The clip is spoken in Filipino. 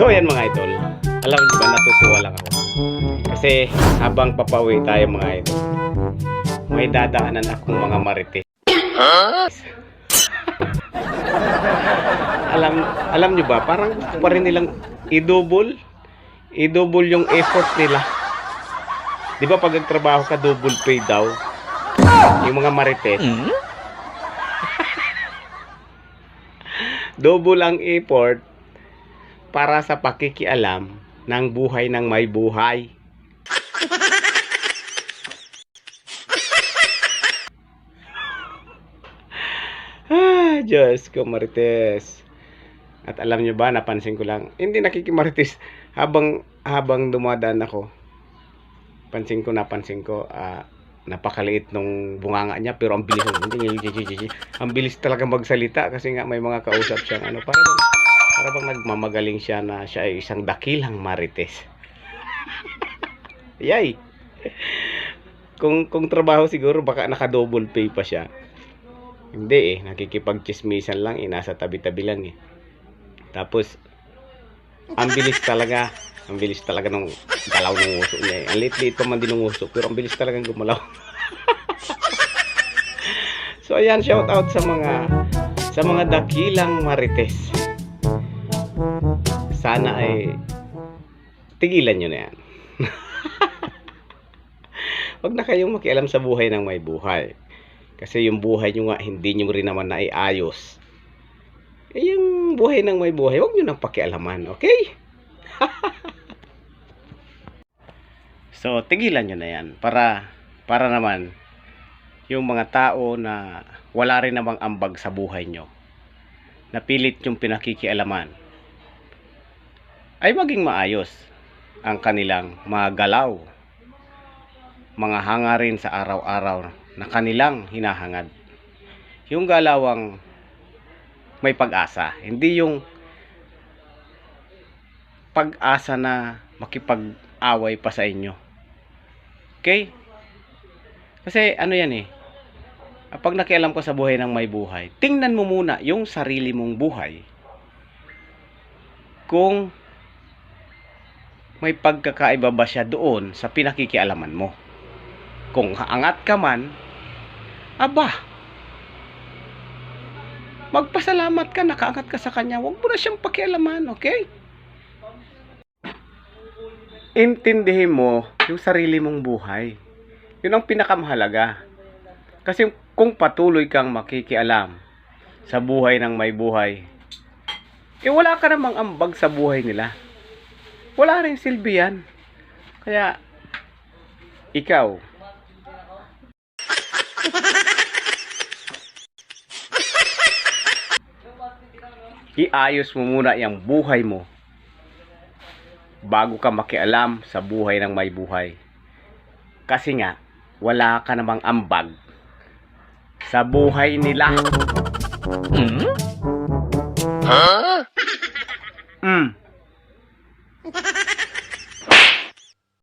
So ayan mga idol, alam niyo ba natutuwa lang ako. Kasi habang papawi tayo mga idol, may dadaanan akong mga marites. alam alam niyo ba, parang gusto pa rin nilang i-double i-double yung effort nila. 'Di ba pag nagtrabaho ka double pay daw? Yung mga marites. double ang effort para sa pakikialam ng buhay ng may buhay. ah, Diyos ko, Marites. At alam nyo ba, napansin ko lang, hindi nakikimarites habang habang dumadaan ako. Pansin ko, napansin ko, ah, napakaliit nung bunganga niya pero ang bilis ang bilis talaga magsalita kasi nga may mga kausap siyang ano para bang para bang nagmamagaling siya na siya ay isang dakilang marites. Yay! Kung kung trabaho siguro baka naka-double pay pa siya. Hindi eh, nakikipagchismisan lang eh, nasa tabi-tabi lang eh. Tapos ang bilis talaga, ang bilis talaga ng galaw ng uso niya eh. Ang liit-liit pa man din ng uso, pero ang bilis talagang gumalaw. so ayan, shout out sa mga sa mga dakilang marites sana ay tigilan nyo na yan. Huwag na kayong makialam sa buhay ng may buhay. Kasi yung buhay nyo nga, hindi nyo rin naman naiayos. Eh, yung buhay ng may buhay, huwag nyo nang pakialaman, okay? so, tigilan nyo na yan. Para, para naman, yung mga tao na wala rin namang ambag sa buhay nyo, na pilit yung pinakikialaman, ay maging maayos ang kanilang mga galaw, mga hangarin sa araw-araw na kanilang hinahangad. Yung galawang may pag-asa, hindi yung pag-asa na makipag-away pa sa inyo. Okay? Kasi ano yan eh, pag nakialam ko sa buhay ng may buhay, tingnan mo muna yung sarili mong buhay kung may pagkakaiba ba siya doon sa pinakikialaman mo. Kung haangat ka man, aba, magpasalamat ka, nakaangat ka sa kanya, huwag mo na siyang pakialaman, okay? Intindihin mo yung sarili mong buhay. Yun ang pinakamahalaga. Kasi kung patuloy kang makikialam sa buhay ng may buhay, eh wala ka namang ambag sa buhay nila wala rin silbi yan. Kaya, ikaw, iayos mo muna yung buhay mo bago ka makialam sa buhay ng may buhay. Kasi nga, wala ka namang ambag sa buhay nila. Hmm? Huh? Mm.